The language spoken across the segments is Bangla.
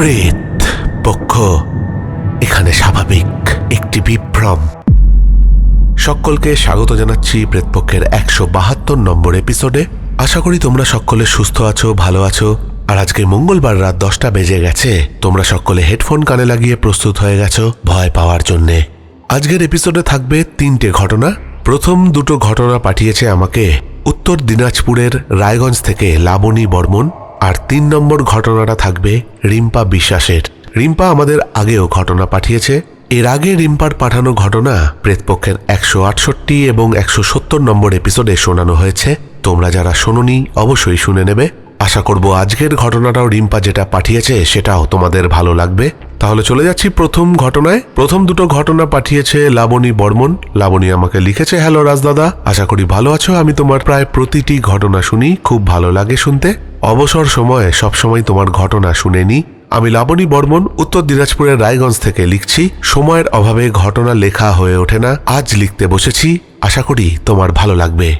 প্রেত পক্ষ এখানে স্বাভাবিক একটি বিভ্রম। সকলকে স্বাগত জানাচ্ছি প্রেতপক্ষের একশো বাহাত্তর নম্বর এপিসোডে। আশা করি তোমরা সকলে সুস্থ আছো, ভালো আছো। আর আজকে মঙ্গলবার রাত দশটা বেজে গেছে। তোমরা সকলে হেডফোন কানে লাগিয়ে প্রস্তুত হয়ে গেছো ভয় পাওয়ার জন্যে। আজকের এপিসোডে থাকবে তিনটে ঘটনা। প্রথম দুটো ঘটনা পাঠিয়েছে আমাকে উত্তর দিনাজপুরের রায়গঞ্জ থেকে লাবণী বর্মন। আর তিন নম্বর ঘটনাটা থাকবে রিম্পা বিশ্বাসের। রিম্পা আমাদের আগেও ঘটনা পাঠিয়েছে। এর আগে রিম্পার পাঠানো ঘটনা প্রেতপক্ষের একশো আটষট্টি এবং একশো সত্তর নম্বর এপিসোডে শোনানো হয়েছে। তোমরা যারা শোনি অবশ্যই শুনে নেবে। আশা করব আজকের ঘটনাটাও রিম্পা যেটা পাঠিয়েছে, সেটাও তোমাদের ভালো লাগবে। তাহলে চলে যাচ্ছি প্রথম ঘটনায়। প্রথম দুটো ঘটনা পাঠিয়েছে লাবণী বর্মন। লাবণী আমাকে লিখেছে, হ্যালো রাজদাদা, আশা করি ভালো আছো। আমি তোমার প্রায় প্রতিটি ঘটনা শুনি, খুব ভালো লাগে শুনতে। অবসর সময়ে সবসময় তোমার ঘটনা শুনে নি। আমি লাবণী বর্মন, উত্তর দিনাজপুরের রায়গঞ্জ থেকে লিখছি, সময়ের অভাবে ঘটনা লেখা হয়ে ওঠে না, আজ লিখতে বসেছি, আশা করি তোমার ভালো লাগবে।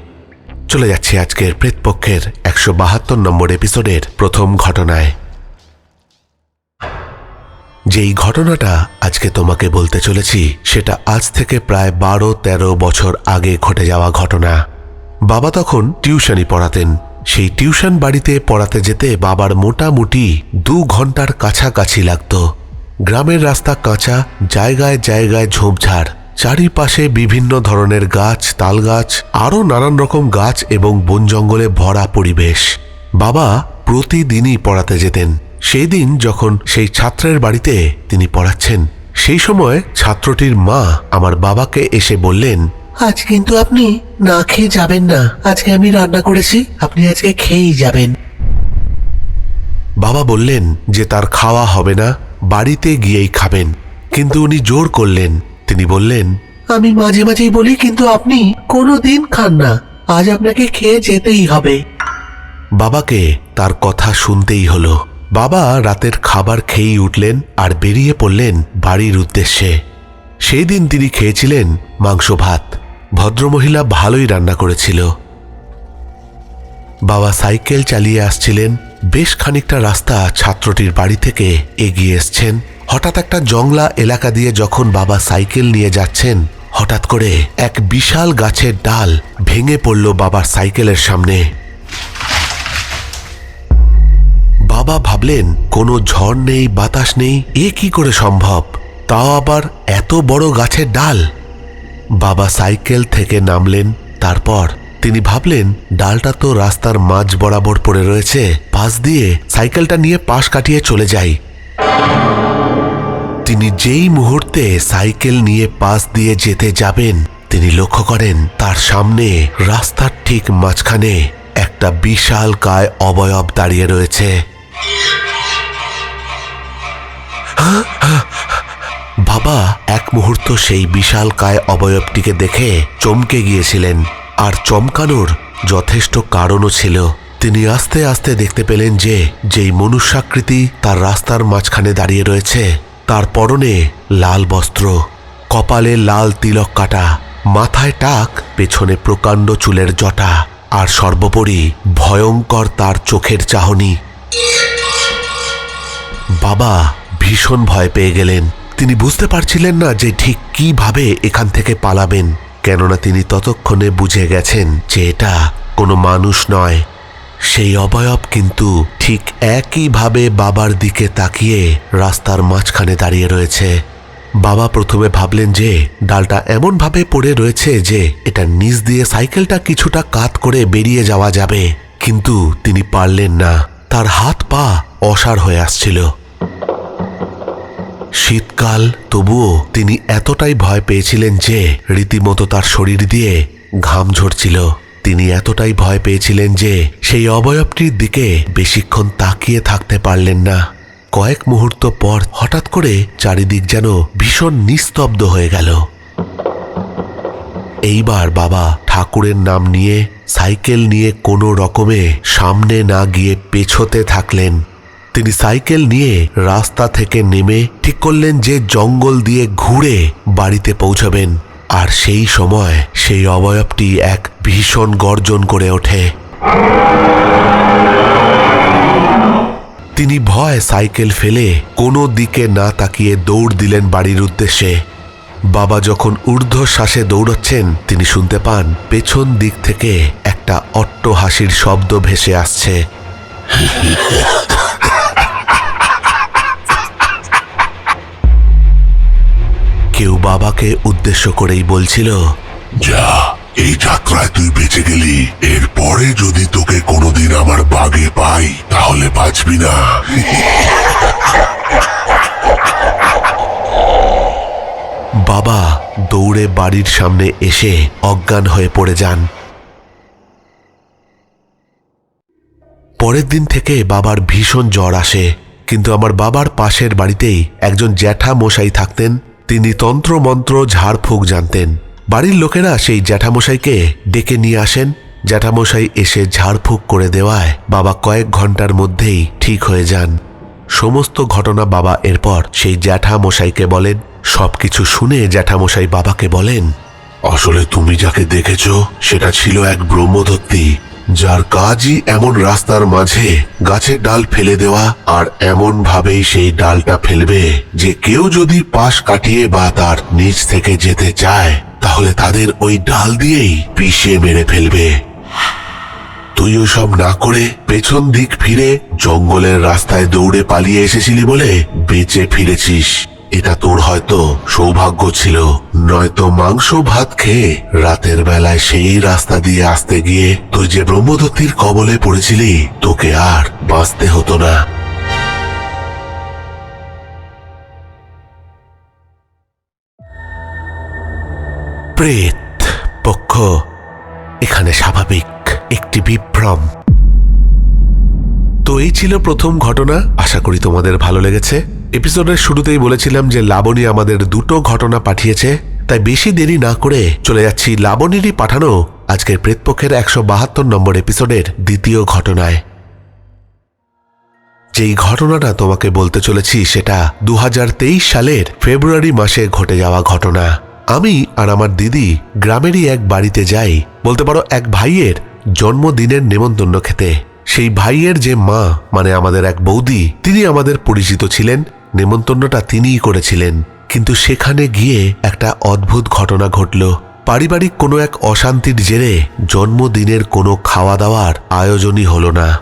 চলে যাচ্ছি আজকের প্রেতপক্ষের একশো বাহাত্তর নম্বর এপিসোডের প্রথম ঘটনায়। যেই ঘটনাটা আজকে তোমাকে বলতে চলেছি, সেটা আজ থেকে প্রায় বারো, তেরো বছর আগে ঘটে যাওয়া ঘটনা। বাবা তখন টিউশনি পড়াতেন। সেই টিউশন বাড়িতে পড়াতে যেতে বাবার মোটামুটি দু ঘণ্টার কাছাকাছি লাগত। গ্রামের রাস্তা কাঁচা, জায়গায় জায়গায় ঝোপঝাড়, চারিপাশে বিভিন্ন ধরনের গাছ, তালগাছ, আরও নানান রকম গাছ এবং বন জঙ্গলে ভরা পরিবেশ। বাবা প্রতিদিনই পড়াতে যেতেন। সেই দিন যখন সেই ছাত্রের বাড়িতে তিনি পড়াচ্ছেন, সেই সময় ছাত্রটির মা আমার বাবাকে এসে বললেন, আজ কিন্তু আপনি না খেয়ে যাবেন না। আজকে আমি রান্না করেছি, আপনি আজকে খেয়েই যাবেন। বাবা বললেন যে তার খাওয়া হবে না, বাড়িতে গিয়েই খাবেন। কিন্তু উনি জোর করলেন। তিনি বললেন, আমি মাঝে মাঝেই বলি, কিন্তু আপনি কোনো দিন খান না। আজ আপনাকে খেয়ে যেতেই হবে। বাবাকে তার কথা শুনতেই হলো। বাবা রাতের খাবার খেয়েই উঠলেন আর বেরিয়ে পড়লেন বাড়ির উদ্দেশ্যে। সেই দিন তিনি খেয়েছিলেন মাংস ভাত। ভদ্রমহিলা ভালোই রান্না করেছিল। বাবা সাইকেল চালিয়ে আসছিলেন। বেশ খানিকটা রাস্তা ছাত্রটির বাড়ি থেকে এগিয়ে এসছেন। হঠাৎ একটা জংলা এলাকা দিয়ে যখন বাবা সাইকেল নিয়ে যাচ্ছেন, হঠাৎ করে এক বিশাল গাছের ডাল ভেঙে পড়ল বাবার সাইকেলের সামনে। বাবা ভাবলেন, কোনো ঝড় নেই, বাতাস নেই, এ কি করে সম্ভব? তাও আবার এত বড় গাছের ডাল। বাবা সাইকেল থেকে নামলেন, তারপর তিনি ভাবলেন, ডালটা তো রাস্তার মাঝ বরাবর পড়ে রয়েছে, পাশ দিয়ে সাইকেলটা নিয়ে পাশ কাটিয়ে চলে যাই। তিনি যেই মুহূর্তে সাইকেল নিয়ে পাশ দিয়ে যেতে যাবেন, তিনি লক্ষ্য করেন, তার সামনে রাস্তার ঠিক মাঝখানে একটা বিশাল কায় অবয়ব দাঁড়িয়ে রয়েছে। বাবা, এক মুহূর্ত সেই বিশাল কায় অবয়বটিকে দেখে চমকে গিয়েছিলেন, আর চমকানোর যথেষ্ট কারণও ছিল। তিনি আস্তে আস্তে দেখতে পেলেন যে, যেই মনুষ্যাকৃতি তার রাস্তার মাঝখানে দাঁড়িয়ে রয়েছে, তার পরনে লাল বস্ত্র, কপালে লাল তিলক কাটা, মাথায় টাক, পেছনে প্রকাণ্ড চুলের জটা, আর সর্বোপরি ভয়ঙ্কর তার চোখের চাহনি। বাবা ভীষণ ভয় পেয়ে গেলেন। তিনি বুঝতে পারছিলেন না যে ঠিক কীভাবে এখান থেকে পালাবেন, কেননা তিনি ততক্ষণে বুঝে গেছেন যে এটা কোনো মানুষ নয়। সেই অবয়ব কিন্তু ঠিক একইভাবে বাবার দিকে তাকিয়ে রাস্তার মাঝখানে দাঁড়িয়ে রয়েছে। বাবা প্রথমে ভাবলেন যে ডালটা এমনভাবে পড়ে রয়েছে যে এটা নিচ দিয়ে সাইকেলটা কিছুটা কাত করে বেরিয়ে যাওয়া যাবে। কিন্তু তিনি পারলেন না। তার হাত পা অসাড় হয়ে আসছিল। শীতকাল, তবুও তিনি এতটাই ভয় পেয়েছিলেন যে রীতিমতো তার শরীর দিয়ে ঘাম ঝরছিল। তিনি এতটাই ভয় পেয়েছিলেন যে সেই অবয়বটির দিকে বেশিক্ষণ তাকিয়ে থাকতে পারলেন না। কয়েক মুহূর্ত পর হঠাৎ করে চারিদিক যেন ভীষণ নিস্তব্ধ হয়ে গেল। এইবার বাবা ঠাকুরের নাম নিয়ে সাইকেল নিয়ে কোনো রকমে সামনে না গিয়ে পেছোতে থাকলেন। তিনি সাইকেল নিয়ে রাস্তা থেকে নেমে ঠিক করলেন যে জঙ্গল দিয়ে ঘুরে বাড়িতে পৌঁছাবেন। আর সেই সময় সেই অবয়বটি এক ভীষণ গর্জন করে ওঠে। তিনি ভয় সাইকেল ফেলে কোনো দিকে না তাকিয়ে দৌড় দিলেন বাড়ির উদ্দেশ্যে। বাবা যখন ঊর্ধ্বশ্বাসে দৌড়চ্ছেন, তিনি শুনতে পান পেছন দিক থেকে একটা অট্ট হাসির শব্দ ভেসে আসছে। কেউ বাবাকে উদ্দেশ্য করেই বলছিল যা এই যাত্রায় তুই বেঁচে গেলি। এরপরে যদি তোকে কোনোদিন আমার বাগে পাই তাহলে বাঁচবি না। বাবা দৌড়ে বাড়ির সামনে এসে অজ্ঞান হয়ে পড়ে যান। পরের দিন থেকে বাবার ভীষণ জ্বর আসে কিন্তু আমার বাবার পাশের বাড়িতেই একজন জ্যাঠা মশাই থাকতেন। তিনি তন্ত্রমন্ত্র ঝাড়ফুঁক জানতেন। বাড়ির লোকেরা সেই জ্যাঠামশাইকে ডেকে নিয়ে আসেন। জ্যাঠামশাই এসে ঝাড়ফুঁক করে দেওয়ায় বাবা কয়েক ঘণ্টার মধ্যেই ঠিক হয়ে যান। সমস্ত ঘটনা বাবা এরপর সেই জ্যাঠামশাইকে বলেন। সবকিছু শুনে জ্যাঠামশাই বাবাকে বলেন, আসলে তুমি যাকে দেখেছ, সেটা ছিল এক ব্রহ্মদত্তী। যার কাজই এমন রাস্তার মাঝে গাছের ডাল ফেলে দেওয়া আর এমন ভাবেই সেই ডালটা ফেলবে যে কেউ যদি পাশ কাটিয়ে বা তার নিচ থেকে যেতে চায়, তাহলে তাদের ওই ডাল দিয়েই পিষে মেরে ফেলবে। তুই সব না করে পেছন দিক ফিরে জঙ্গলের রাস্তায় দৌড়ে পালিয়ে এসেছিলি বলে বেঁচে ফিরেছিস। এটা তোর হয়তো সৌভাগ্য ছিল। নয়তো মাংস ভাত খেয়ে রাতের বেলায় সেই রাস্তা দিয়ে আসতে গিয়ে তুই যে ব্রহ্মদত্তির কবলে পড়েছিলি, তোকে আর বাঁচতে হতো না। প্রেত পক্ষ, এখানে স্বাভাবিক একটি বিভ্রম। তো এই ছিল প্রথম ঘটনা। আশা করি তোমাদের ভালো লেগেছে। এপিসোডের শুরুতেই বলেছিলাম যে লাবণী আমাদের দুটো ঘটনা পাঠিয়েছে, তাই বেশি দেরি না করে চলে যাচ্ছি লাবণীরই পাঠানো আজকের প্রেতপক্ষের একশো বাহাত্তর নম্বর এপিসোডের দ্বিতীয় ঘটনায়। যেই ঘটনাটা তোমাকে বলতে চলেছি, সেটা দু হাজার তেইশ সালের ফেব্রুয়ারি মাসে ঘটে যাওয়া ঘটনা। আমি আর আমার দিদি গ্রামেরই এক বাড়িতে যাই, বলতে পারো এক ভাইয়ের জন্মদিনের নেমন্তন্ন খেতে। সেই ভাইয়ের যে মা মানে আমাদের এক বৌদি, তিনি আমাদের পরিচিত ছিলেন নেমন্তন্নটা তিনিই করেছিলেন। কিন্তু সেখানে গিয়ে একটা অদ্ভুত ঘটনা ঘটল। পারিবারিক কোনো এক অশান্তির জেরে জন্মদিনের কোনো খাওয়া দাওয়ার আয়োজনই হলো না।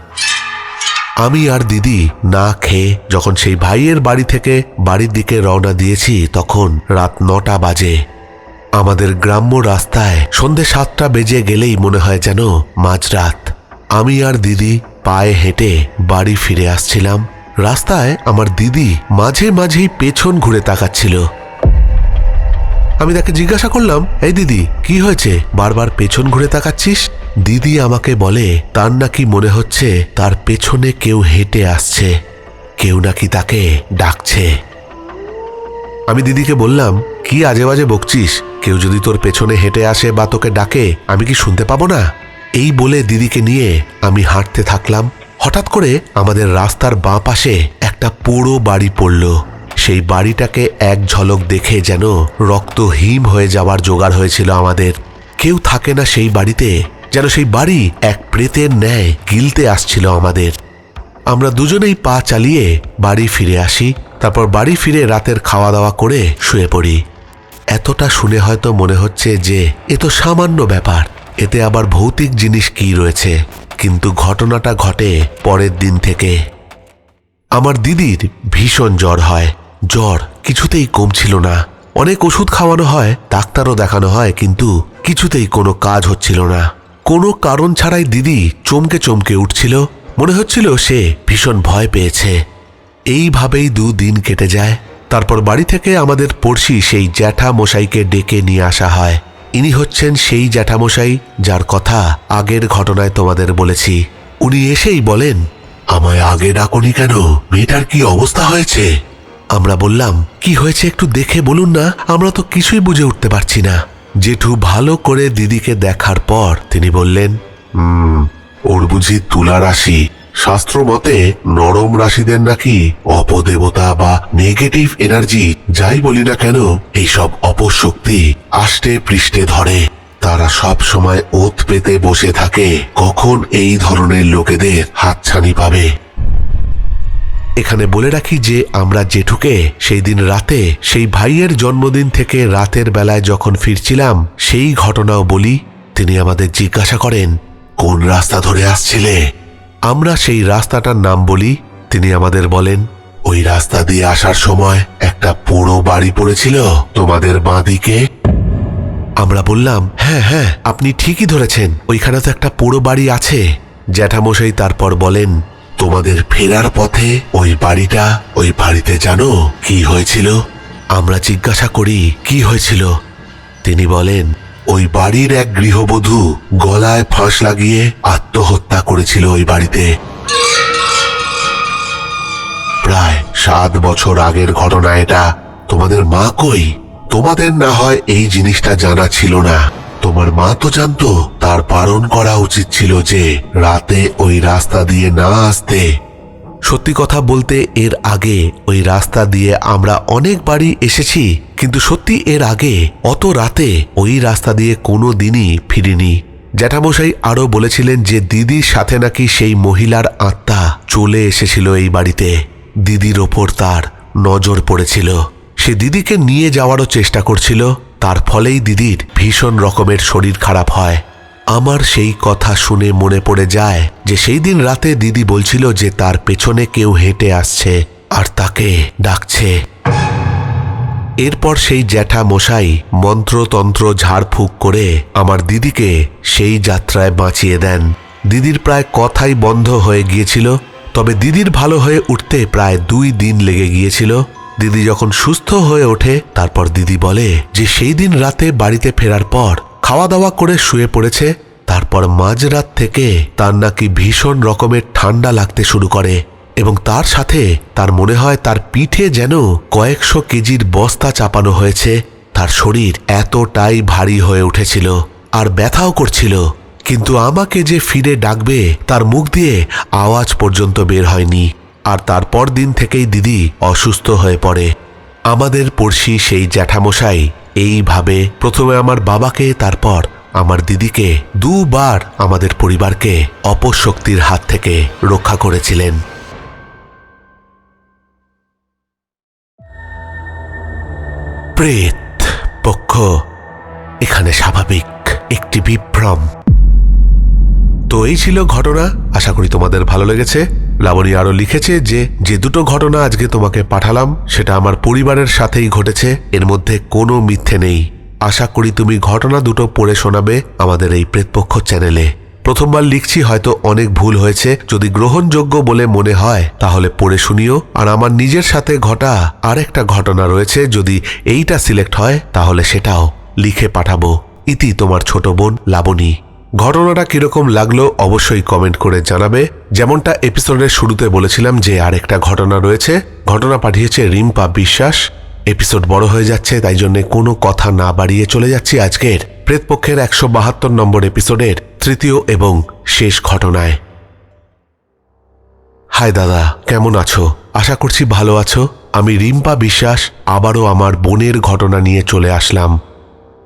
আমি আর দিদি না খেয়ে যখন সেই ভাইয়ের বাড়ি থেকে বাড়ির দিকে রওনা দিয়েছি তখন রাত নটা বাজে। আমাদের গ্রাম্য রাস্তায় সন্ধে সাতটা বেজে গেলেই মনে হয় যেন মাঝরাত। আমি আর দিদি পায়ে হেঁটে বাড়ি ফিরে আসছিলাম। রাস্তায় আমার দিদি মাঝে মাঝেই পেছন ঘুরে তাকাচ্ছিল। আমি তাকে জিজ্ঞাসা করলাম, এই দিদি, কি হয়েছে? বারবার পেছন ঘুরে তাকাচ্ছিস? দিদি আমাকে বলে, তার নাকি মনে হচ্ছে তার পেছনে কেউ হেঁটে আসছে। কেউ নাকি তাকে ডাকছে। আমি দিদিকে বললাম, কি আজে বাজে বকছিস? কেউ যদি তোর পেছনে হেঁটে আসে বা তোকে ডাকে, আমি কি শুনতে পাবো না? এই বলে দিদিকে নিয়ে আমি হাঁটতে থাকলাম। হঠাৎ করে আমাদের রাস্তার বাঁ পাশে একটা পোড়ো বাড়ি পড়ল। সেই বাড়িটাকে এক ঝলক দেখে যেন রক্ত হিম হয়ে যাওয়ার জোগাড় হয়েছিল আমাদের। কেউ থাকে না সেই বাড়িতে, যেন সেই বাড়ি এক প্রেতের ন্যায় গিলতে আসছিল আমাদের। আমরা দুজনেই পা চালিয়ে বাড়ি ফিরে আসি, তারপর বাড়ি ফিরে রাতের খাওয়া দাওয়া করে শুয়ে পড়ি। এতটা শুনে হয়তো মনে হচ্ছে যে, এ তো সামান্য ব্যাপার, এতে আবার ভৌতিক জিনিস কি রয়েছে? কিন্তু ঘটনাটা ঘটে পরের দিন থেকে। আমার দিদির ভীষণ জ্বর হয়। জ্বর কিছুতেই কমছিল না। অনেক ওষুধ খাওয়ানো হয়, ডাক্তারও দেখানো হয়, কিন্তু কিছুতেই কোনো কাজ হচ্ছিল না। কোনো কারণ ছাড়াই দিদি চমকে চমকে উঠছিল। মনে হচ্ছিল সে ভীষণ ভয় পেয়েছে। এইভাবেই দুদিন কেটে যায়। তারপর বাড়ি থেকে আমাদের পড়শি সেই জ্যাঠা মশাইকে ডেকে নিয়ে আসা হয়। ইনি হচ্ছেন সেই জ্যাঠামশাই যার কথা আগের ঘটনায় তোমাদের বলেছি। উনি এসেই বলেন, আমায় আগে ডাকনি কেন? মেয়েটার কি অবস্থা হয়েছে? আমরা বললাম, কি হয়েছে একটু দেখে বলুন না, আমরা তো কিছুই বুঝে উঠতে পারছি না। জেঠু ভালো করে দিদিকে দেখার পর তিনি বললেন ওর বুঝি তুলা রাশি। শাস্ত্র মতে নরম রাশিদের নাকি অপদেবতা বা নেগেটিভ এনার্জি যাই বলি না কেন, এইসব অপশক্তি আষ্টে পৃষ্ঠে ধরে। তারা সব সময় ওত পেতে বসে থাকে। কখন এই ধরনের লোকেদের হাতছানি পাবে? এখানে বলে রাখি যে আমরা জেঠুকে সেই দিন রাতে, সেই ভাইয়ের জন্মদিন থেকে রাতের বেলায় যখন ফিরছিলাম, সেই ঘটনাও বলি। তিনি আমাদের জিজ্ঞাসা করেন, কোন রাস্তা ধরে আসছিলে? আমরা সেই রাস্তাটার নাম বলি, তিনি আমাদের বলেন, ওই রাস্তা দিয়ে আসার সময় একটা পুরো বাড়ি পড়েছিল, তোমাদের বাঁদিকে? আমরা বললাম হ্যাঁ হ্যাঁ আপনি ঠিকই ধরেছেন, ওইখানে তো একটা পোড়ো বাড়ি আছে। জ্যাঠামশাই তারপর বলেন, তোমাদের ফেরার পথে ওই বাড়িটা, ওই বাড়িতে জানো কি হয়েছিল? আমরা জিজ্ঞাসা করি, কি হয়েছিল? তিনি বলেন ওই বাড়ির এক গৃহবধূ গলায় ফাঁস লাগিয়ে আত্মহত্যা করেছিল ওই বাড়িতে। প্রায় সাত বছর আগের ঘটনা এটা। তোমাদের মা কই? তোমাদের না হয় এই জিনিসটা জানা ছিল না। তোমার মা তো জানতো, তার পালন করা উচিত ছিল যে রাতে ওই রাস্তা দিয়ে না আসতে সত্যি কথা বলতে এর আগে ওই রাস্তা দিয়ে আমরা অনেকবারই এসেছি, কিন্তু সত্যি এর আগে অত রাতে ওই রাস্তা দিয়ে কোনো দিনই ফিরিনি। জ্যাঠামশাই আরও বলেছিলেন যে দিদির সাথে নাকি সেই মহিলার আত্মা চলে এসেছিল এই বাড়িতে। দিদির ওপর তার নজর পড়েছিল। সে দিদিকে নিয়ে যাওয়ারও চেষ্টা করছিল, তার ফলেই দিদির ভীষণ রকমের শরীর খারাপ হয়। আমার সেই কথা শুনে মনে পড়ে যায় যে সেই দিন রাতে দিদি বলছিল যে তার পেছনে কেউ হেঁটে আসছে আর তাকে ডাকছে। এরপর সেই জ্যাঠা মশাই মন্ত্রতন্ত্র ঝাড়ফুঁক করে আমার দিদিকে সেই যাত্রায় বাঁচিয়ে দেন। দিদির প্রায় কথাই বন্ধ হয়ে গিয়েছিল, তবে দিদির ভালো হয়ে উঠতে প্রায় দুই দিন লেগে গিয়েছিল। দিদি যখন সুস্থ হয়ে ওঠে, তারপর দিদি বলে যে সেই দিন রাতে বাড়িতে ফেরার পর খাওয়া দাওয়া করে শুয়ে পড়েছে, তারপর মাঝরাত থেকে তার নাকি ভীষণ রকমের ঠান্ডা লাগতে শুরু করে এবং তার সাথে তার মনে হয় তার পিঠে যেন কয়েকশো কেজির বস্তা চাপানো হয়েছে, তার শরীর এতটাই ভারী হয়ে উঠেছিল আর ব্যথাও করছিল। কিন্তু আমাকে যে ফিরে ডাকবে তার মুখ দিয়ে আওয়াজ পর্যন্ত বের হয়নি আর তারপর দিন থেকেই দিদি অসুস্থ হয়ে পড়ে। আমাদের পড়শি সেই জ্যাঠামশাই এইভাবে প্রথমে আমার বাবাকে, তারপর আমার দিদিকে দুবার আমাদের পরিবারকে অপশক্তির হাত থেকে রক্ষা করেছিলেন। প্রেত পক্ষ, এখানে স্বাভাবিক একটি বিভ্রম। তো এই ছিল ঘটনা, আশা করি তোমাদের ভালো লেগেছে। লাবণী আরও লিখেছে যে যে দুটো ঘটনা আজকে তোমাকে পাঠালাম, সেটা আমার পরিবারের সাথেই ঘটেছে, এর মধ্যে কোনো মিথ্যে নেই। আশা করি তুমি ঘটনা দুটো পড়ে শোনাবে আমাদের এই প্রেতপক্ষ চ্যানেলে। প্রথমবার লিখছি হয়তো অনেক ভুল হয়েছে, যদি গ্রহণযোগ্য বলে মনে হয়, তাহলে পড়ে শুনিও। আর আমার নিজের সাথে ঘটা আরেকটা ঘটনা রয়েছে, যদি এইটা সিলেক্ট হয়, তাহলে সেটাও লিখে পাঠাবো। ইতি তোমার ছোট বোন লাবণী। ঘটনাটা কীরকম লাগল অবশ্যই কমেন্ট করে জানাবে। যেমনটা এপিসোডের শুরুতে বলেছিলাম যে আরেকটা ঘটনা রয়েছে। ঘটনা পাঠিয়েছে রিম্পা বিশ্বাস। এপিসোড বড় হয়ে যাচ্ছে, তাই জন্য কোনো কথা না বাড়িয়ে চলে যাচ্ছি আজকের প্রেতপক্ষের একশো বাহাত্তর নম্বর এপিসোডের তৃতীয় এবং শেষ ঘটনায়। হাই দাদা, কেমন আছো? আশা করছি ভালো আছো। আমি রিম্পা বিশ্বাস, আবারও আমার বোনের ঘটনা নিয়ে চলে আসলাম।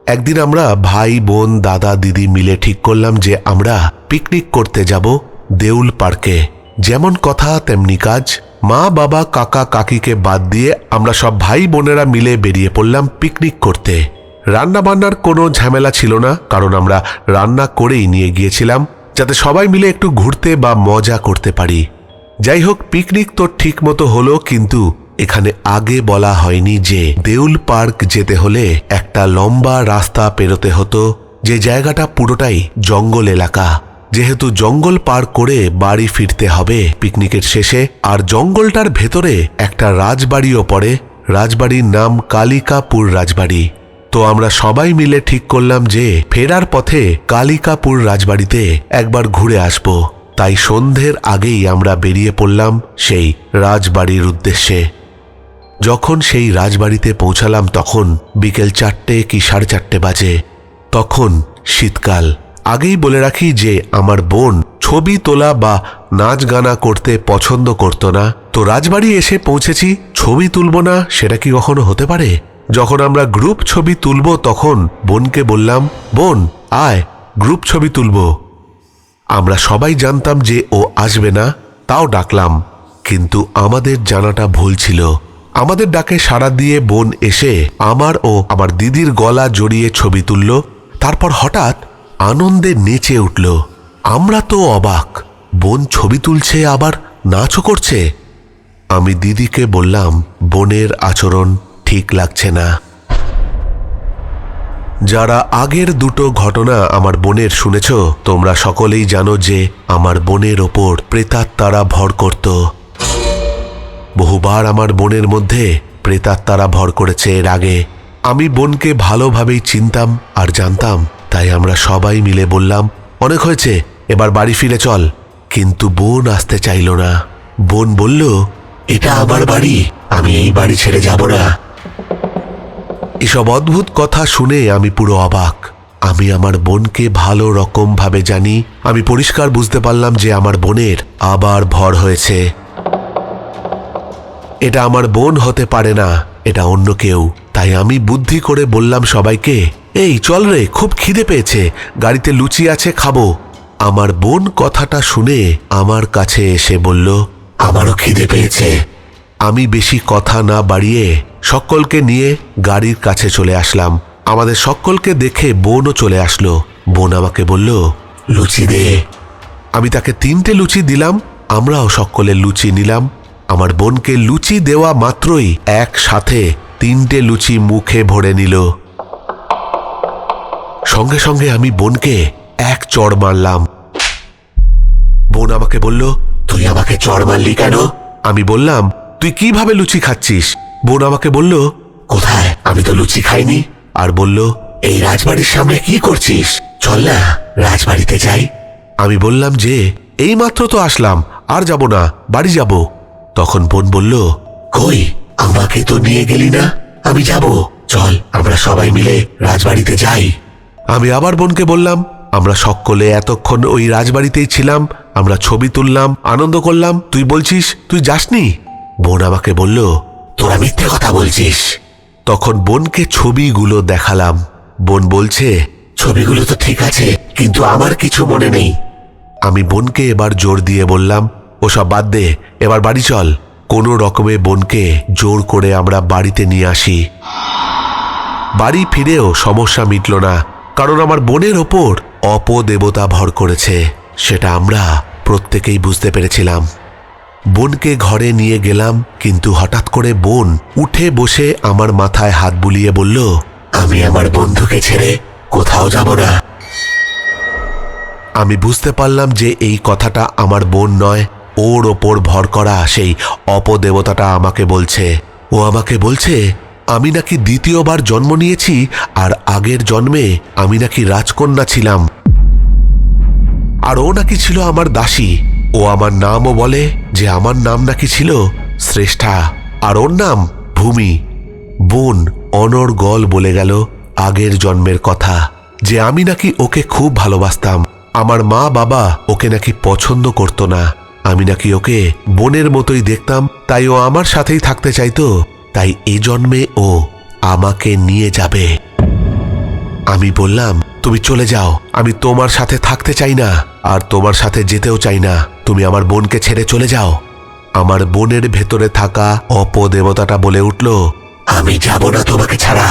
একদিন আমরা ভাই, বোন, দাদা, দিদি মিলে ঠিক করলাম যে আমরা পিকনিক করতে যাব দেউল পার্কে। যেমন কথা, তেমনি কাজ। মা, বাবা, কাকা, কাকিকে বাদ দিয়ে আমরা সব ভাই, বোনেরা মিলে বেরিয়ে পড়লাম পিকনিক করতে। রান্না বান্নার কোনো ঝামেলা ছিল না, কারণ আমরা রান্না করেই নিয়ে গিয়েছিলাম, যাতে সবাই মিলে একটু ঘুরতে বা মজা করতে পারি। যাই হোক, পিকনিক তো ঠিক মতো হলো, কিন্তু এখানে আগে বলা হয়নি যে দেউল পার্ক যেতে হলে একটা লম্বা রাস্তা পেরোতে হতো, যে জায়গাটা পুরোটাই জঙ্গল এলাকা। যেহেতু জঙ্গল পার করে বাড়ি ফিরতে হবে পিকনিকের শেষে, আর জঙ্গলটার ভেতরে একটা রাজবাড়িও পড়ে, রাজবাড়ির নাম কালিকাপুর রাজবাড়ি। তো আমরা সবাই মিলে ঠিক করলাম যে ফেরার পথে কালিকাপুর রাজবাড়িতে একবার ঘুরে আসব। তাই সন্ধ্যের আগেই আমরা বেরিয়ে পড়লাম সেই রাজবাড়ির উদ্দেশ্যে। যখন সেই রাজবাড়িতে পৌঁছালাম তখন বিকেল চারটে কি সাড়ে চারটে বাজে। তখন শীতকাল। আগেই বলে রাখি যে আমার বোন ছবি তোলা বা নাচ গানা করতে পছন্দ করতো না। তো রাজবাড়ি এসে পৌঁছেছি, ছবি তুলব না সেটা কি কখনো হতে পারে? যখন আমরা গ্রুপ ছবি তুলব তখন বোনকে বললাম, বোন, আয়, গ্রুপ ছবি তুলব। আমরা সবাই জানতাম যে ও আসবে না, তাও ডাকলাম। কিন্তু আমাদের জানাটা ভুল ছিল। আমাদের ডাকে সাড়া দিয়ে বোন এসে আমার ও আমার দিদির গলা জড়িয়ে ছবি তুলল। তারপর হঠাৎ আনন্দে নেচে উঠল। আমরা তো অবাক। বোন ছবি তুলছে, আবার নাচও করছে। আমি দিদিকে বললাম, বোনের আচরণ ঠিক লাগছে না। যারা আগের দুটো ঘটনা আমার বোনের শুনেছ, তোমরা সকলেই জানো যে আমার বোনের ওপর প্রেতাত্মারা ভর করত। বহুবার আমার বোনের মধ্যে প্রেতাত্মারা ভর করেছে এর আগে। আমি বোনকে ভালোভাবেই চিনতাম আর জানতাম, তাই আমরা সবাই মিলে বললাম, অনেক হয়েছে, এবার বাড়ি ফিরে চল। কিন্তু বোন আসতে চাইল না। বোন বলল, এটা আমার বাড়ি, আমি এই বাড়ি ছেড়ে যাব না। এসব অদ্ভুত কথা শুনে আমি পুরো অবাক। আমি আমার বোনকে ভালো রকমভাবে জানি, আমি পরিষ্কার বুঝতে পারলাম যে আমার বোনের আবার ভর হয়েছে। এটা আমার বোন হতে পারে না, এটা অন্য কেউ। তাই আমি বুদ্ধি করে বললাম সবাইকে, এই, চল রে, খুব খিদে পেয়েছে, গাড়িতে লুচি আছে, খাব। আমার বোন কথাটা শুনে আমার কাছে এসে বলল, আমারও খিদে পেয়েছে। আমি বেশি কথা না বাড়িয়ে সকলকে নিয়ে গাড়ির কাছে চলে আসলাম। আমাদের সকলকে দেখে বোনও চলে আসলো। বোন আমাকে বলল, লুচি দে। আমি তাকে তিনটে লুচি দিলাম, আমরাও সকলে লুচি নিলাম। আমার বোনকে লুচি দেওয়া মাত্রই একসাথে তিনটে লুচি মুখে ভরে নিল। সঙ্গে সঙ্গে আমি বোনকে এক চড় মারলাম। বোন আমাকে বলল, তুই আমাকে চড় মারলি কেন? আমি বললাম, তুই কীভাবে লুচি খাচ্ছিস? বোন আমাকে বলল, কোথায়? আমি তো লুচি খাইনি। আর বলল, এই রাজবাড়ির সামনে কি করছিস? চল না, রাজবাড়িতে যাই। আমি বললাম যে এই মাত্র তো আসলাম, আর যাব না, বাড়ি যাব। তখন বোন বলল, কই, আমাকে তো নিয়ে গেলি না? আমি যাব। চল, আমরা সবাই মিলে রাজবাড়িতে যাই। আমি আবার বোনকে বললাম, আমরা সকলে এতক্ষণ ওই রাজবাড়িতেই ছিলাম। আমরা ছবি তুললাম, আনন্দ করলাম। তুই বলছিস, তুই যাসনি? বোন আমাকে বলল, তোরা মিথ্যে কথা বলছিস। তখন বোনকে ছবিগুলো দেখালাম। বোন বলছে, ছবিগুলো তো ঠিক আছে, কিন্তু আমার কিছু মনে নেই। আমি বোনকে এবার জোর দিয়ে বললাম ওসব বাদ দে, এবার বাড়ি চল। কোনো রকমে বোনকে জোর করে আমরা বাড়িতে নিয়ে আসি। বাড়ি ফিরেও সমস্যা মিটল না, কারণ আমার বোনের ওপর অপদেবতা ভর করেছে, সেটা আমরা প্রত্যেকেই বুঝতে পেরেছিলাম। বোনকে ঘরে নিয়ে গেলাম, কিন্তু হঠাৎ করে বোন উঠে বসে আমার মাথায় হাত বুলিয়ে বলল, আমি আমার বন্ধুকে ছেড়ে কোথাও যাব না। আমি বুঝতে পারলাম যে এই কথাটা আমার বোন নয় ওর ওপর ভর করা সেই অপদেবতাটা আমাকে বলছে। ও আমাকে বলছে, আমি নাকি দ্বিতীয়বার জন্ম নিয়েছি আর আগের জন্মে আমি নাকি রাজকন্যা ছিলাম। আর ও নাকি ছিল আমার দাসী। ও আমার নামও বলে যে আমার নাম নাকি ছিল শ্রেষ্ঠা। আর ওর নাম ভূমি। বোন অনর্গল বলে গেল আগের জন্মের কথা। যে আমি নাকি ওকে খুব ভালোবাসতাম। আমার মা বাবা ওকে নাকি পছন্দ করতো না। আমি নাকি ওকে বোনের মতোই দেখতাম, তাই ও আমার সাথেই থাকতে চাইতো, তাই এ জন্মে ও আমাকে নিয়ে যাবে। আমি বললাম, তুমি চলে যাও, আমি তোমার সাথে থাকতে চাই না, আর তোমার সাথে যেতেও চাই না, তুমি আমার বোনকে ছেড়ে চলে যাও। আমার বোনের ভেতরে থাকা অপদেবতাটা বলে উঠল, আমি যাব না তোমাকে ছাড়া।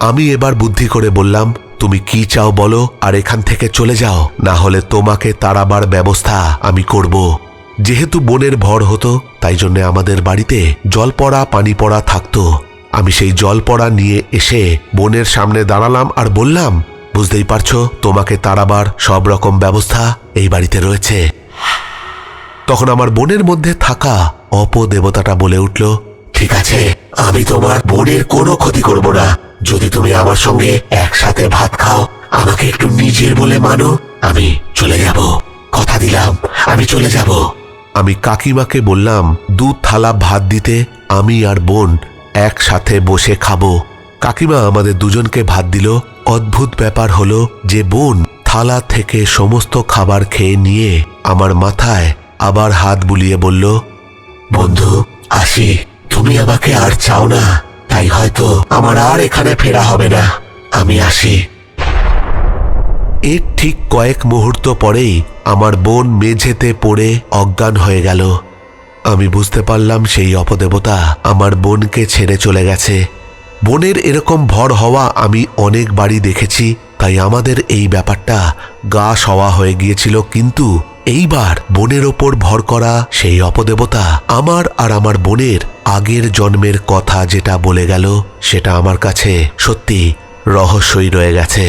আমি এবার বুদ্ধি করে বললাম তুমি কি চাও বলো? আর এখান থেকে চলে যাও। না হলে তোমাকে তাড়াবার ব্যবস্থা আমি করব। যেহেতু বোনের ভর হতো, তাই জন্য আমাদের বাড়িতে জল পড়া পানি পড়া থাকতো। আমি সেই জল পড়া নিয়ে এসে বোনের সামনে দাঁড়ালাম আর বললাম, বুঝতেই পারছ, তোমাকে তাড়াবার সব রকম ব্যবস্থা এই বাড়িতে রয়েছে। তখন আমার বোনের মধ্যে থাকা অপদেবতাটা বলে উঠল, ঠিক আছে, আমি তোমার বোনের কোনো ক্ষতি করব না। যদি তুমি আমার সঙ্গে একসাথে ভাত খাও আমাকে একটু নিজের বলে মানো আমি চলে যাব। কথা দিলাম আমি চলে যাব। আমি কাকিমাকে বললাম দু থালা ভাত দিতে আমি আর বোন একসাথে বসে খাব। কাকিমা আমাদের দুজনকে ভাত দিল। অদ্ভুত ব্যাপার হলো যে বোন থালা থেকে সমস্ত খাবার খেয়ে নিয়ে আমার মাথায় আবার হাত বুলিয়ে বলল বন্ধু আসি তুমি আমাকে আর চাও না। হয়তো আমার আর এখানে ফেরা হবে না। আমি আসি। এর ঠিক কয়েক মুহূর্ত পরেই আমার বোন মেঝেতে পড়ে অজ্ঞান হয়ে গেল। আমি বুঝতে পারলাম সেই অপদেবতা আমার বোনকে ছেড়ে চলে গেছে। বোনের এরকম ভর হওয়া আমি অনেকবারই দেখেছি, তাই আমাদের এই ব্যাপারটা গা সওয়া হয়ে গিয়েছিল, কিন্তু এইবার বোনের ওপর ভর করা সেই অপদেবতা আমার আর আমার বোনের আগের জন্মের কথা যেটা বলে গেল, সেটা আমার কাছে সত্যি রহস্যই রয়ে গেছে।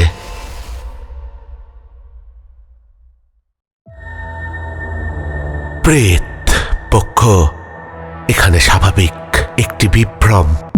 প্রেত পক্ষ, এখানে স্বাভাবিক একটি বিভ্রম।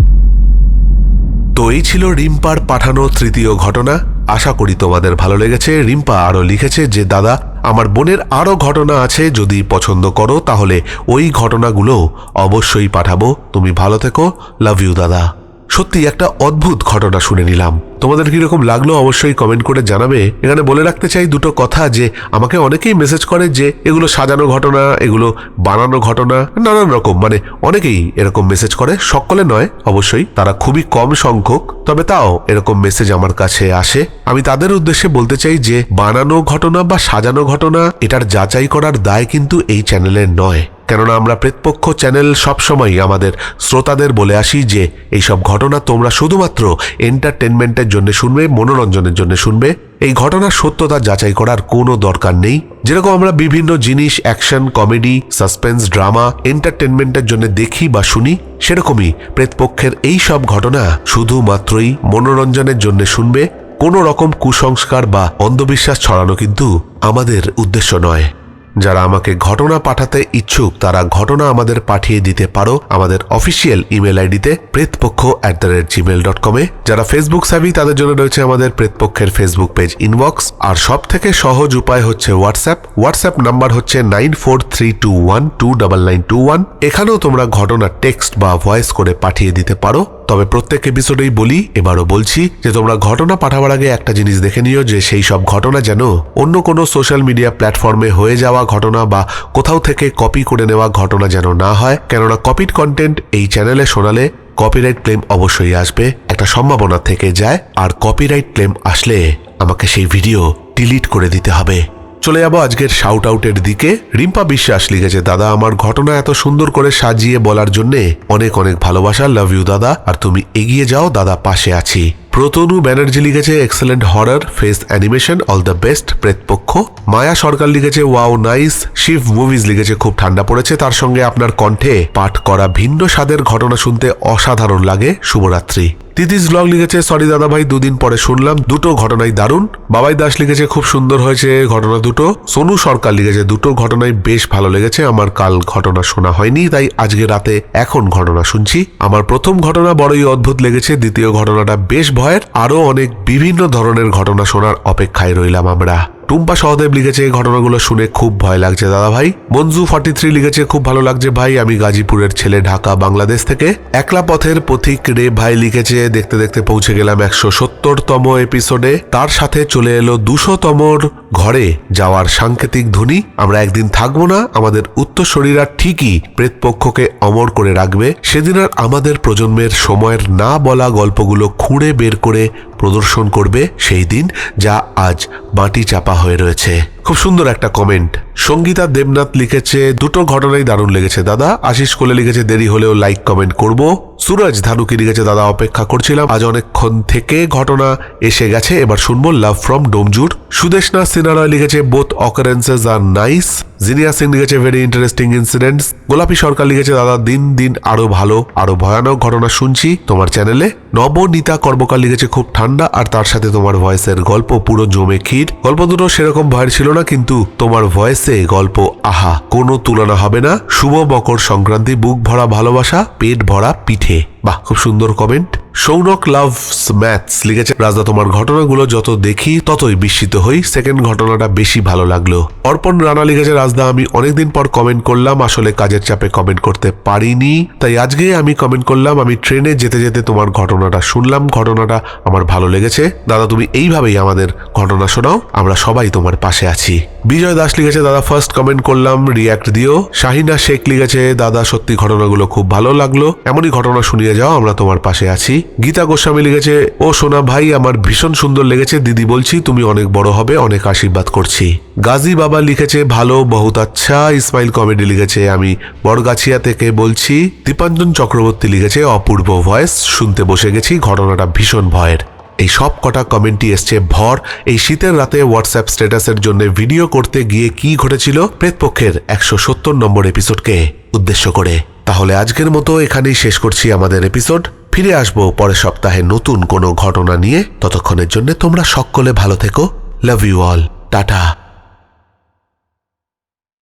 তো এই ছিল রিম্পার পাঠানো তৃতীয় ঘটনা। আশা করি তোমাদের ভালো লেগেছে। রিম্পা আরও লিখেছে যে, দাদা, আমার বোনের আরও ঘটনা আছে, যদি পছন্দ করো, তাহলে ওই ঘটনাগুলো অবশ্যই পাঠাবো। তুমি ভালো থেকো। লাভ ইউ, দাদা। সত্যি একটা অদ্ভুত ঘটনা শুনে নিলাম। তোমাদের কীরকম লাগল অবশ্যই কমেন্ট করে জানাবে। এখানে বলে রাখতে চাই দুটো কথা যে, আমাকে অনেকেই মেসেজ করে যে, এগুলো সাজানো ঘটনা, এগুলো বানানো ঘটনা, নানান রকম। মানে অনেকেই এরকম মেসেজ করে, সকলে নয়, অবশ্যই। তারা খুবই কম সংখ্যক, তবে তাও এরকম মেসেজ আমার কাছে আসে। আমি তাদের উদ্দেশ্যে বলতে চাই যে, বানানো ঘটনা বা সাজানো ঘটনা, এটার যাচাই করার দায় কিন্তু এই চ্যানেলের নয়। কেননা আমরা প্রেতপক্ষ চ্যানেল সবসময় আমাদের শ্রোতাদের বলে আসি যে এইসব ঘটনা তোমরা শুধুমাত্র এন্টারটেনমেন্টের জন্য শুনবে, মনোরঞ্জনের জন্য শুনবে। এই ঘটনার সত্যতা যাচাই করার কোনো দরকার নেই। যেরকম আমরা বিভিন্ন জিনিস অ্যাকশন কমেডি সাসপেন্স ড্রামা এন্টারটেনমেন্টের জন্য দেখি বা শুনি, সেরকমই প্রেতপক্ষের এই সব ঘটনা শুধুমাত্রই মনোরঞ্জনের জন্য শুনবে। কোনো রকম কুসংস্কার বা অন্ধবিশ্বাস ছড়ানো কিন্তু আমাদের উদ্দেশ্য নয়। যারা আমাকে ঘটনা পাঠাতে ইচ্ছুক, তারা ঘটনা আমাদের পাঠিয়ে দিতে পারো আমাদের অফিসিয়াল ইমেল আইডিতে Pretpokkho at the rate gmail dot কমে যারা ফেসবুক সাবি তাদের জন্য রয়েছে আমাদের প্রেতপক্ষের ফেসবুক পেজ ইনবক্স আর সব থেকে সহজ উপায় হচ্ছে হোয়াটসঅ্যাপ হোয়াটসঅ্যাপ নাম্বার হচ্ছে nine four three two one two double nine two one এখানেও তোমরা ঘটনা টেক্সট বা ভয়েস করে পাঠিয়ে দিতে পারো। তবে প্রত্যেক এপিসোডেই বলি, এবারও বলছি যে তোমরা ঘটনা পাঠাবার আগে একটা জিনিস দেখে নিও যে সেই সব ঘটনা যেন অন্য কোনো সোশ্যাল মিডিয়া প্ল্যাটফর্মে হয়ে যাওয়া ঘটনা বা কোথাও থেকে কপি করে নেওয়া ঘটনা যেন না হয়। কেননা কপিড কন্টেন্ট এই চ্যানেলে শোনালে কপিরাইট ক্লেম অবশ্যই আসবে, একটা সম্ভাবনা থেকে যায়। আর কপিরাইট ক্লেম আসলে আমাকে সেই ভিডিও ডিলিট করে দিতে হবে। চলে যাব আজকের শাউট আউটের দিকে। রিম্পা বিশ্বাস লিখেছে, দাদা, আমার ঘটনা এত সুন্দর করে সাজিয়ে বলার জন্যে অনেক অনেক ভালোবাসা লাভ ইউ দাদা। আর তুমি এগিয়ে যাও, দাদা, পাশে আছি। প্রতনু ব্যানার্জি লিখেছে excellent horror face animation all the best Pretpokkho Maya Sarkar লিখেছে ওয়াও নাইস শিব মুভিজ লিখেছে, খুব ঠান্ডা পড়েছে। তার সঙ্গে আপনার কণ্ঠে পাঠ করা ভিন্ন স্বাদের ঘটনা শুনতে অসাধারণ লাগে। শুভরাত্রি। তিতিস ব্লগ লিখেছে সরি দাদা ভাই দুদিন পরে শুনলাম। দুটো ঘটনাই দারুণ। বাবাই দাস লিখেছে, খুব সুন্দর হয়েছে ঘটনা দুটো। সোনু সরকার লিখেছে, দুটো ঘটনাই বেশ ভালো লেগেছে। আমার কাল ঘটনা শোনা হয়নি, তাই আজকে রাতে এখন ঘটনা শুনছি। আমার প্রথম ঘটনা বড়ই অদ্ভুত লেগেছে, দ্বিতীয় ঘটনাটা বেশ ভয়ের। আরও অনেক বিভিন্ন ধরনের ঘটনা শোনার অপেক্ষায় রইলাম আমরা। টুম্পা সহদেব লিখেছে এই ঘটনাগুলো শুনে খুব ভয় লাগছে। দাদা ভাই, মঞ্জু ফর্টি থ্রি লিখেছে, খুব ভালো লাগছে ভাই। আমি গাজীপুরের ছেলে ঢাকা, বাংলাদেশ থেকে। একলা পথের পথিক রে ভাই লিখেছে, দেখতে দেখতে পৌঁছে গেলাম একশো সত্তরতম এপিসোডে তার সাথে চলে এলো দুশোতমর ঘরে যাওয়ার সাংকেতিক ধ্বনি। আমরা একদিন থাকব না, আমাদের উত্তর উত্তরশরীরা ঠিকই প্রেতপক্ষকে অমর করে রাখবে। সেদিন আর আমাদের প্রজন্মের সময়ের না বলা গল্পগুলো খুঁড়ে বের করে প্রদর্শন করবে সেই দিন যা আজ মাটি চাপা হয়ে রয়েছে। খুব সুন্দর একটা কমেন্ট সঙ্গীতা দেবনাথ লিখেছে, দুটো ঘটনাই দারুণ লেগেছে, দাদা। আশিস কোলে লিখেছে, দেরি হলেও লাইক কমেন্ট করব। সুরজ ধানুকি লিখেছে দাদা, অপেক্ষা করছিলাম। আজ অনেকক্ষণ থেকে ঘটনা এসে গেছে। এবার শুনব লাভ ফ্রম ডোমজুর সুদেশনা সিনারয় লিখেছে বোথ অকারেন্সেস আর নাইস জিনিয়া সিং লিখেছে ভেরি ইন্টারেস্টিং ইনসিডেন্টস গোলাপি সরকার লিখেছে, দাদা, দিন দিন আরও ভালো, আরও ভয়ানক ঘটনা শুনছি। তোমার চ্যানেলে নবনীতা কর্মকার লিখেছে, খুব ঠান্ডা। আর তার সাথে তোমার ভয়েসের গল্প, পুরো জমে ক্ষীর। গল্প দুটো সেরকম ভয়ের ছিল না, কিন্তু তোমার ভয়েসে গল্প, আহা, কোনো তুলনা হবে না। শুভ মকর সংক্রান্তি, বুক ভরা ভালোবাসা, পেট ভরা পিঠে। છે বাহ, খুব সুন্দর কমেন্ট সৌনক লাভস ম্যাথস লিখেছে, রাজদা, তোমার ঘটনাগুলো যত দেখি, ততই বিস্মিত হই। সেকেন্ড ঘটনাটা বেশি ভালো লাগল। অর্পণ রানা লিখেছে, রাজদা, আমি অনেকদিন পর কমেন্ট করলাম, আসলে কাজের চাপে কমেন্ট করতে পারিনি। তাই আজকে আমি কমেন্ট করলাম, আমি ট্রেনে যেতে যেতে তোমার ঘটনাটা শুনলাম, ঘটনাটা আমার ভালো লেগেছে। দাদা, তুমি এইভাবেই আমাদের ঘটনা শোনাও, আমরা সবাই তোমার পাশে আছি। বিজয় দাস লিখেছে, দাদা ফার্স্ট কমেন্ট করলাম রিয়াক্ট দিও। শাহিনা শেখ লিখেছে, দাদা, সত্যি ঘটনাগুলো খুব ভালো লাগল। এমনই ঘটনা শুনিয়ে যাও, আমরা তোমার পাশে আছি। গীতা গোস্বামী লিখেছে, ও সোনা ভাই, আমার ভীষণ সুন্দর লেগেছে। দিদি বলছি, তুমি অনেক বড় হবে, অনেক আশীর্বাদ করছি। গাজী বাবা লিখেছে, ভালো, বহুত আচ্ছা। ইসমাইল কমেডি লিখেছে, আমি বড়গাছিয়া থেকে বলছি। দীপাঞ্জন চক্রবর্তী লিখেছে, অপূর্ব ভয়েস, শুনতে বসে গেছি, ঘটনাটা ভীষণ ভয়ের। এই সব কটা কমেন্টই এসছে, ভর। এই শীতের রাতে হোয়াটসঅ্যাপ স্ট্যাটাসের জন্য ভিডিও করতে গিয়ে কি ঘটেছিল? প্রেতপক্ষের একশো সত্তর নম্বর এপিসোডকে উদ্দেশ্য করে। তাহলে আজকের মতো এখানেই শেষ করছি আমাদের এপিসোড ফিরে আসব পরের সপ্তাহে নতুন কোনো ঘটনা নিয়ে। ততক্ষণের জন্য তোমরা সকলে ভালো থেকো। Love you all tata.